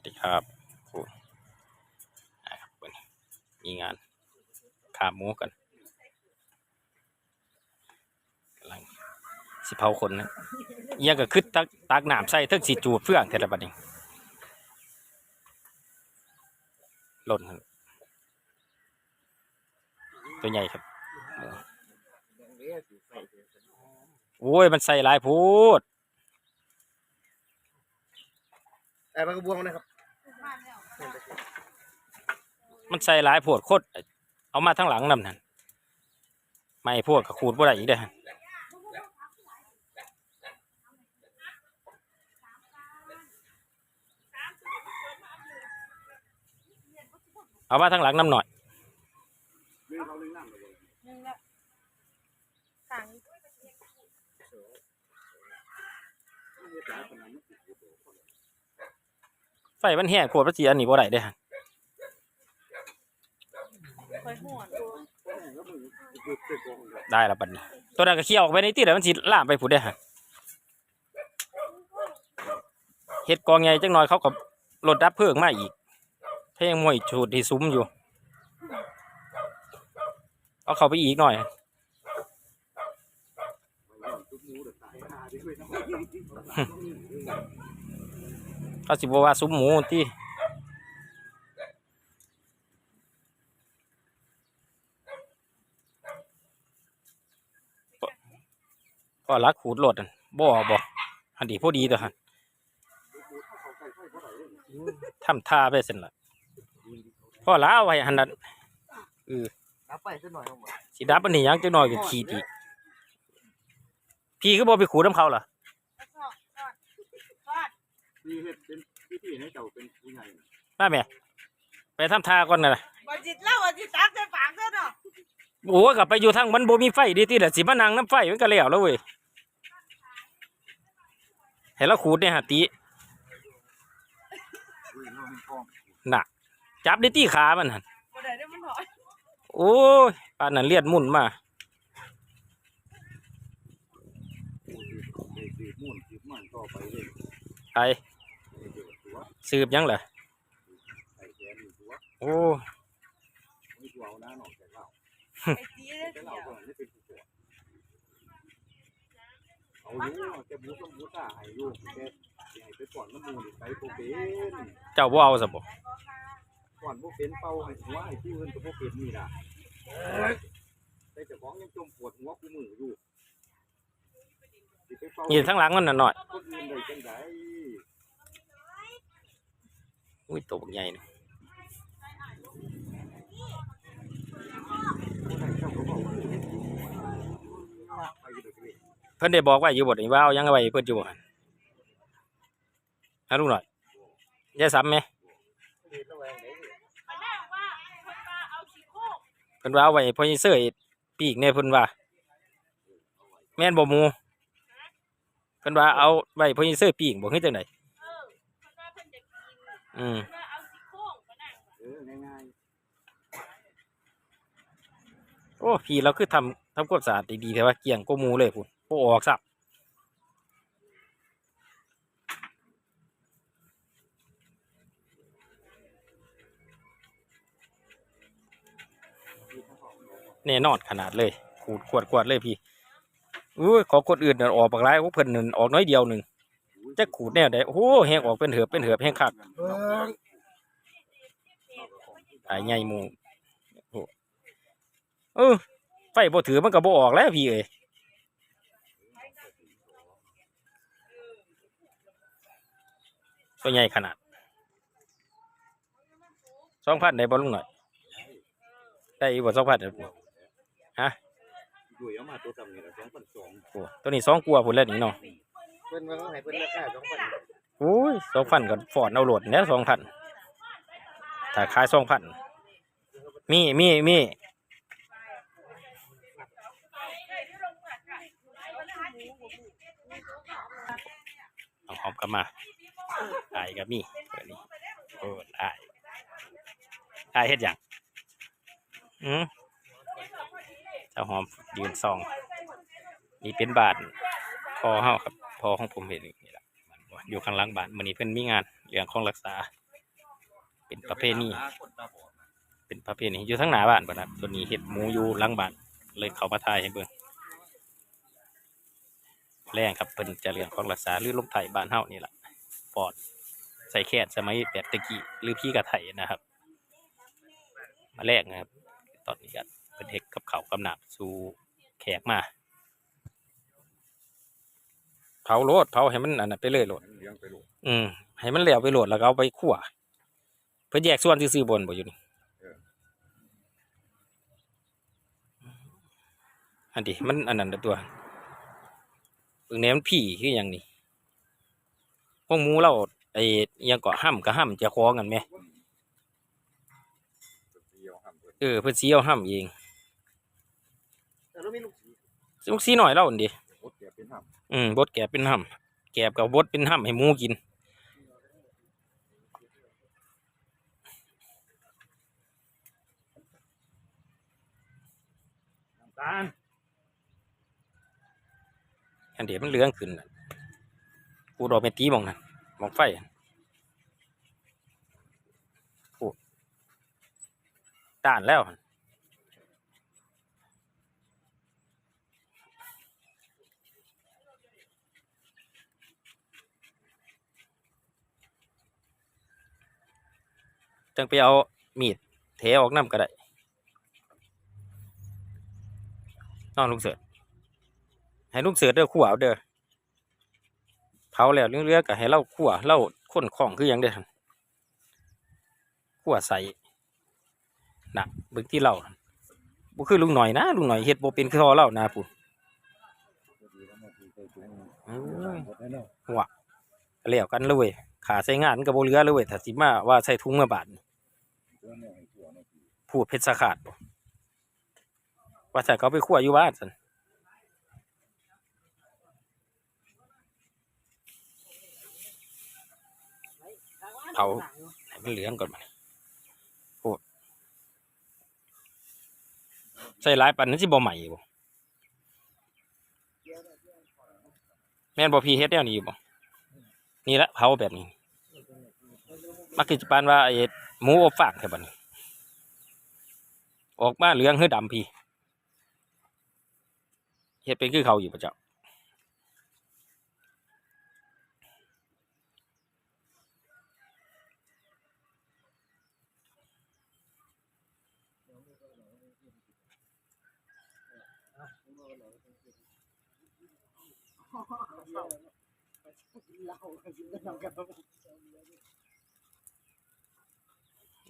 วัสดีครับโอ้อ่าครับวันนี้มีงานขาหมูกันกำลังสิเผาคนนะเอียงก็คึดตักตักน้ำใส่เทิงสีจูบเฟื่องเทระบัดนี้หล่นตัวใหญ่ครับโอ้ย มันใส่หลายพูดแต่มันกระบวงนะครับ มันใส่หลายโพดโคตรเอามาทั้งหลังนำนั่นไม่พวกกับขูดบ่ได้อีกเด้อเอามาทั้งหลังน้ำหน่อย ไฟมันแห้งโคตรมันสิอันนี้บ่ได้เด้อคอยห่วนได้ละบัดนี้ ตัวนั้นก็เคี่ยวออกไปในที่แล้วมันสิล่ามไปผู้ได้ฮะเฮ็ดกองใหญ่จังหน่อยเขาก็รถดับเพลิงมาอีกเพลงมวยชูดที่ซุ้มอยู่ เอาเขาไปอีกหน่อยเขาสิบอกว่าซุ้มหมูที่ก็รักขูดรถอั่นบ่บ่อันดีพอดีตัวหันทำท่าไปเสร็จละพ่อล้าไว้หันนั้นเออนับไปสักหน่อยครับผมสิดับอันนี้ยังจังหน่อยก็ขีดอีกพี่ก็บ่ไปขูดน้ำเขาเหรอ แล้วก็ทอดทอด มีเห็ดเป็นพิธีให้เจ้าเป็นผู้ใหญ่มาแม่ไปทำท่าก่อนนะบอจิตเล่าบอจิตตักใส่ปากเด้อเนาะโอ้กลับไปอยู่ทางมันบ่มีไฟดีที่ละสิมานั่งน้ำไฟมันก็แล้วแล้วเว้ยเห็นแล้วขูดเนี่ยฮะติอุ้ยน้องเป็นกองน่ะ จับได้ที่ขามันหั่นบ่ได้เด้อมันถอยโอ้ยปานนั้นเลียดมุ่นมาไปสืบมุ่นสืบมันต่อไปเลยไป สืบยังเหรอโอ้เจ้ายวก็ไม่เอาอะบูสมบูซ่าบ่ก่อนน้ำมูลไปโปเป็นเจ้าบ่เอาซะบ่ก่อนโปเป็นเป่าให้หัวให้ที่อื่นก็โปเป็นนี่นะแต่เจ้าของยังจมปวดหัวกูมืออยู่นี่ทั้งหลังมันน่ะหน่อย อุ้ยตัวบักใหญ่นี่ผู้ใดเจ้าก็บอกว่อนได้บอกไว้อยู่บ่นี่ว่าเอายังไว้เพิ่อนอยู่บ่หั่นฮะลุงหน่อยยายซ้ำไหมเรียนระแวงไหนนี่มันว่าเอาขี้โคกเพิ่นว่าเอาไว้พอสิเสื้อปีกเนี่ยเพิ่อนว่า แม่นบ่มูเพิ่อนว่าเอาไว้พอสิเสื้อปีกบ่คือจังไดเออมันว่าเพิ่นจะกิน อืมเพื่อเอาขี้โคกมานั่งเออง่ายโอ้พี่เราคือทำทำความสะอาดดีๆแต่ว่าเกลี่ยงก็มูเลยพุ่นโอ้ออกสับแน่นอนขนาดเลย ขูดขวดขวดเลยพี่อุ้ยขอคนอื่นน่ะออกปากร้ายพวกเพิ่นนั่นออกน้อยเดียวหนึ่ง จะขูดแนวใดโอ้โหแหงออกเป็นเหือบเป็นเหือบแหงคักๆเออหายใหญ่หมูโอ้เออไฟบ่ถือมันก็บ่ออกแล้วพี่เอ้ยตัวใหญ่ขนาดสองพันได้บ่ลุงหน่อยได้อีกบ่สองพันด้วยเอามาตัวจำนี่ละสองพันสองโอ้ตัวนี้สองกลัวพุ่นแล้วนี่เนาะ เพิ่นว่าเขาให้เพิ่นราคาสองพันโอ้ยสองพันก็ฟอนเอาโหลดแล้วสองพันถ้าขายสองพันมีมีมีเอาหอมกลับมาอายกับมีเปิดนี่โอ้ยอายอายเฮ็ดหยังอืมจ้าหอมยืนซอง นี่เป็นบาทพอเฮาครับ พอของผมเห็นนี่แหละอยู่ข้างหลังบ้านมื้อนี้เพิ่นมีงานเรื่องของรักษา เป็นประเพณีหาคนตาบอดนะเป็นประเพณีอยู่ทั้งหน้าบ้านบ่ครับตัวนี้เห็ดหมูอยู่หลังบ้าน เลยเขามาถ่ายให้เบิ่งแรงครับเพิ่นจะเรื่องของรักษาหรือลมไผ่บ้านเฮานี่แหละปอดใส่แค่สมัยแบบตะกี้หรือพี่กระไถนะครับ มาแรกนะครับ ตอนนี้ก็เป็นเฮ็ดกับเขากำหนับสู่แขกมา ผาโลดเผาให้มันอันนั้นไปเลยโลดเลี้ยงไปลูกอืมให้มันแล้วไปโหลดแล้วก็เอาไปคั่วเพื่อแยกส่วนซื่อๆบนบ่อยู่นี่อันนี้มันอันนั้นเด้อตัวเบิ่งแหนมันผีคือหยังนี่พวกหมูเราไอ้อิหยังก็ห้ำก็ห้ำจะคอกันไหมเดียวห้ามเปิดเออเพิ่นสิเอาห้ำเองแต่เราไม่ลูกสีลูกสีหน่อยเราอันดิ อืมบดแกบเป็นห้ำแกบกับบดเป็นห้ำให้หมูกิน น้ำตาลอันเดียวมันเหลืองขึ้นน่ะกูดอกเมตีหมองนั่นหมองไฟอะโอ้ต้านแล้วหั่น จังไปเอามีดเทออกน้ำก็ได้น้องลุงเสือให้ลุงเสือเด้อขั่วเอาเด้อเผาแล้วเรื่องเรือก็ให้เล่าขั่วเล่าข้นของคือยังเด้อขั่วใส่นะเบิ่งที่เล่าบ่คือลุงหน่อยนะลุงหน่อยเฮ็ดบ่เป็นคือพอเล่านะปุ่นดีแล้วมาทีใส่ถุงอืมหมดแล้วเนาะแล้วกันเลยเว้ยขาใส่งานมันก็บ่เหลือเลยเว้ยถ้าสิมาว่าใส่ถุงเมื่อบาท พูดเพชรสาขาดบ่ว่าใส่เขาไปขั่วอยู่บ้านซั่นเผาให้มันเหลืองก่อนมาพูดใส่หลายปันนั้นสิบ่ใหม่บ่แม่นบ่พีเฮ็ดแนวนี้บ่นี่ละเผาแบบนี้ มักกิจปานว่าไอ้ หมูอบฟางแค่บันี้ออกมาเหลืองคือดำพี่เฮ็ดเป็นคือเขาอยู่ประจ้า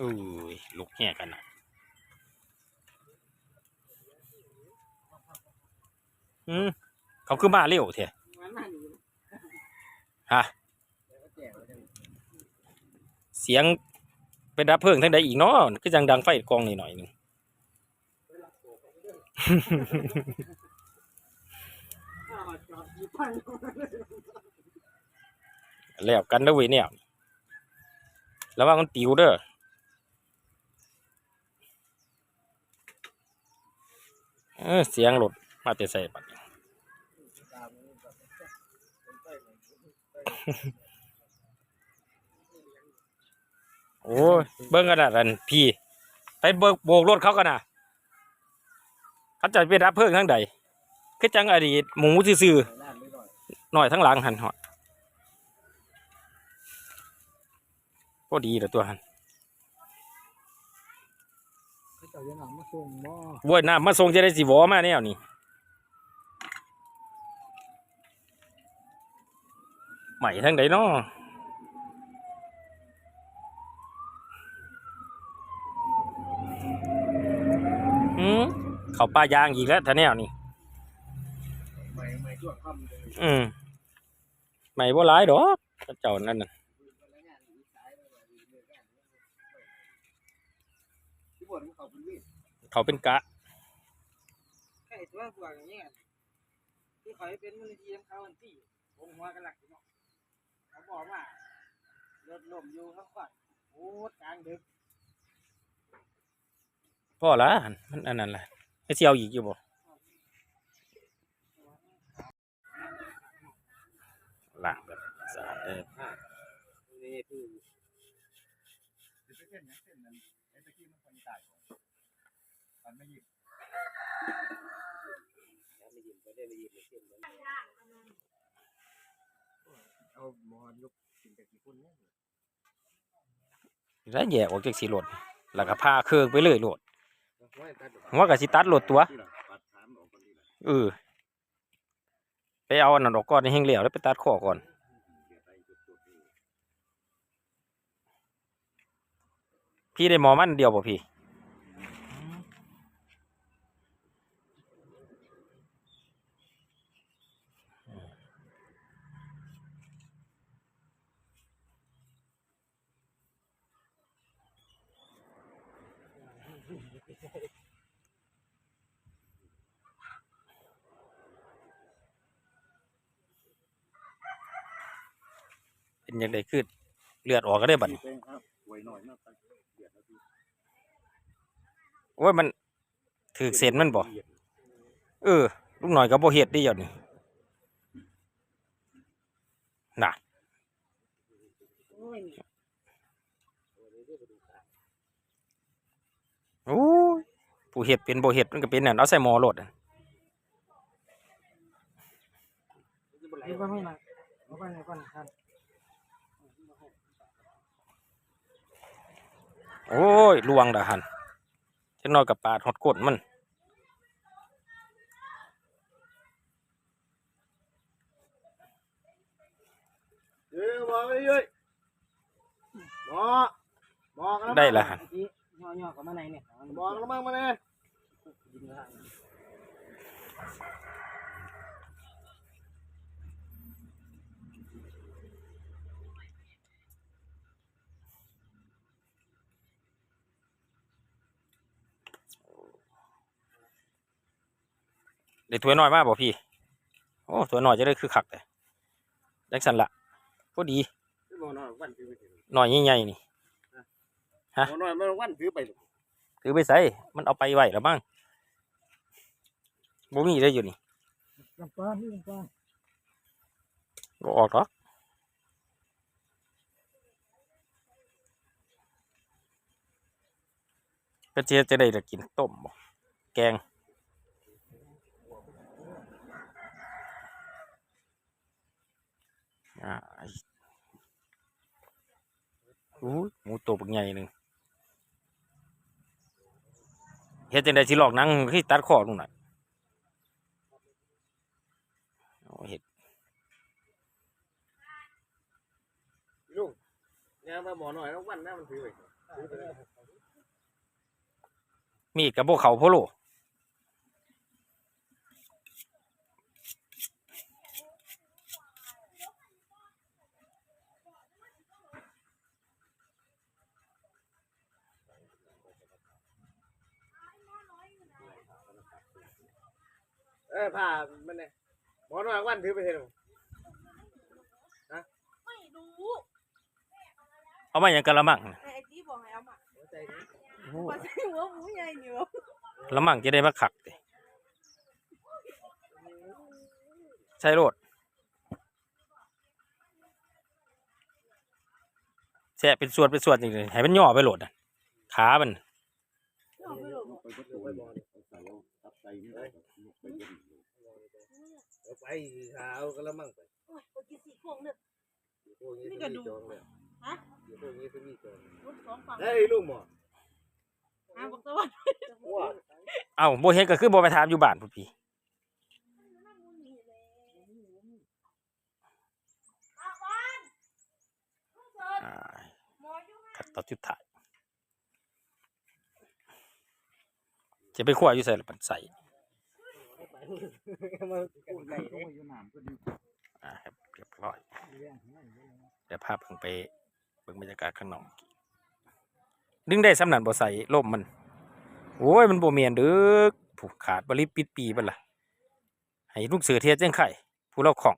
อุ้ยลุกแห่กันนะอืมเขาคือมาเร็วเถอะฮะเสียงไปดับเพลิงทั้งใดอีกเนาะคือจังดังไฟกองนี่หน่อยหนึงแล้วกันเด้อเว้ยเนี่ยแล้วว่ามันปิวเด้อ เสียงรถมาแต่ใส่บัดโอ้ยเบิ่งกันนะรันพี่ไปเบิกโบกรถเขากันนะเขาจะไปรับเพิ่งทั้งใดคือจังอดีตหมูซื่อหน่อยทั้งหลังหันหอดพอดีแต่ตัวหัน เขาจะยังมาส่งบ่บวยน้ำมาส่งจะได้สิวอมาแนวนี่ใหม่ทั้งใดเนาะอืมเขาปลายางอีกแล้วท่าแนวนี่ไม่ไม่ช่วงค่ำเลยอืมใหม่บ่หลายดอกกระเจ้านั่นน่ะ ที่บ่นเขาเป็นวิ่ง เขาเป็นกะไอ้ตัวตัวอย่างเงี้ยที่เขาให้เป็นมูลนิธิของเขาอันที่ผมหัวกันหลักอยู่เนาะเขาบอกว่ารถล้มอยู่ข้างขวาโอ้กลางดึกพ่อละหั่นมันอันนั้นแหละให้เสียวอีกอยู่บ่ล้างแบบสะอาดเออนี่คือ เส้นนะเส้นนั้นไอ้ตะกี้มันคนตาย มันไม่หยิบเอาหมอนยกกินจากกี่คนเนี่ยแล้วแยกออกจากสีโหลดแล้วก็พาเครื่องไปเลยโหลดว่าตัดหัวกับสิตัดโหลดตัวเออไปเอาอันนั้นออกก่อนในแห้งเหลวแล้วไปตัดข้อก่อนพี่ได้หมอมันเดียวป่ะพี่ เป็นยังไงขึ้นเลือดออกก็ได้บัดนี้โอ้ยมันถือเส้นมันบ่เออลูกหน่อยก็บ่เฮ็ดได้เดี๋ยวนี้น่ะโอ้ยผู้เฮ็ดเป็นบ่เฮ็ดมันก็เป็นนั่นเอาใส่หมอโหลดอะ นี่ก็ไม่หนักเอาไปไหนก่อนครับ โอ้ยลวงดาหันจักหน่อยกับปาดฮอดก้นมันเอ้ยบอกไปเอ้ยบอกบอกกันได้ละหันเมื่อกี้ย่อๆกับมาไหนเนี่ยมันบอกกันบ้างมาเนี่ย ได้ถ้วยน้อยมาบ่พี่ โอ้ถ้วยน้อยจะได้คือคักแต่จังซั่นละพอดีบอกหน่อยวันถือไปถือน้อยใหญ่ๆนี่ฮะบอกหน่อยไม่วันถือไปถือไปใส่มันเอาไปไว้แล้วบ้างบ่มีได้อยู่นี่ลำปางนี่ลำปางบ่ออกหรอกก็เจจะได้ละกินต้มบ่แกง อ่าอู้ยหมูตัวบักใหญ่หนึ่งเฮ็ดจังได๋สิหลอกหนังคือตัดคอนู่นน่ะโอ้เฮ็ดลุงเนี่ยมาบอกหน่อยแล้ววันหน้ามันถือไปถือไปเลยมีดกับพวกเขาโพโล ออผ้ามันเนี่ยบอกหน่อยวันถือไปเถอะไม่รู้เอามาอย่างกะละมังน่ะแต่ไอ้ที่บอกให้เอามาหัวใจนี้ว่าใช่หัวหมูใหญ่เหนียวละมังจะได้มาขักติใช่โรดแช่เป็นส่วนเป็นส่วนจริงๆให้มันย่อไปโหลดน่ะขามัน เอาไปหลบ ไปประตูไปบอลใส่เอาตับใส่นี่ได้ไปเย็นเอา ไปขาวก็แล้วมั่งไปโอ้ยเอากินสี่โครงเนี่ยพวกนี้จะมีจองเลยฮะพวกนี้จะมีจองรถสองฝั่งเฮ้ยลุงหมอหาบอกตะวันว่าเอ้าบ่เห็นก็คือบ่ไปถามอยู่บ้านพุ่นพี่อาวันลูกเสิร์ฟอ่าหมออยู่ไหนขัดต่อจุดถ่าย จะไปคั่วอยู่ใส่ละปันใส่ มาพูดไก่ต้องอยู่น้ำก็ดีอ่าครับเรียบร้อยเดี๋ยวพาเพิ่งไปเบิ่งบรรยากาศข้างนอกดึงได้สำนันบ่ใส่ล่มมัน โอ้ยมันบ่เมียนด้อผูกขาดบริปิดปีบันล่ะให้ลูกเสือเทียดจังไข่ผู้เราของ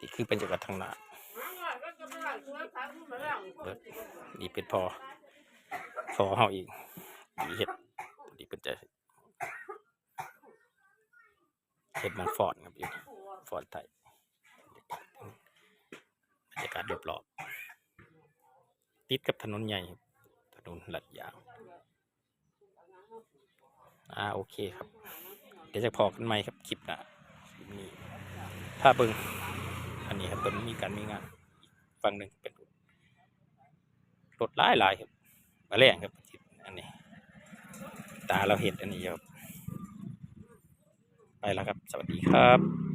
นี่คือบรรยากาศทางหน้า เบิดนี่เป็นพอพอเฮาอีกดีเฮ็ดดีเป็นใจเฮ็ดมันฟอดครับอยู่ฟอนไทยบรรยากาศรอบๆติดกับถนนใหญ่ถนนหลัดยาวอ่าโอเคครับ เดี๋ยวจะพอกันไหมครับคลิปน้าคลิปนี้ถ้าเบิงอันนี้ครับเป็นมีการมีงาน ฝั่งหนึ่งเป็นรถหลายหลายๆครับมาแรงครับอันนี้ ตาเราเห็นอันนี้ครับ ไปแล้วครับ สวัสดีครับ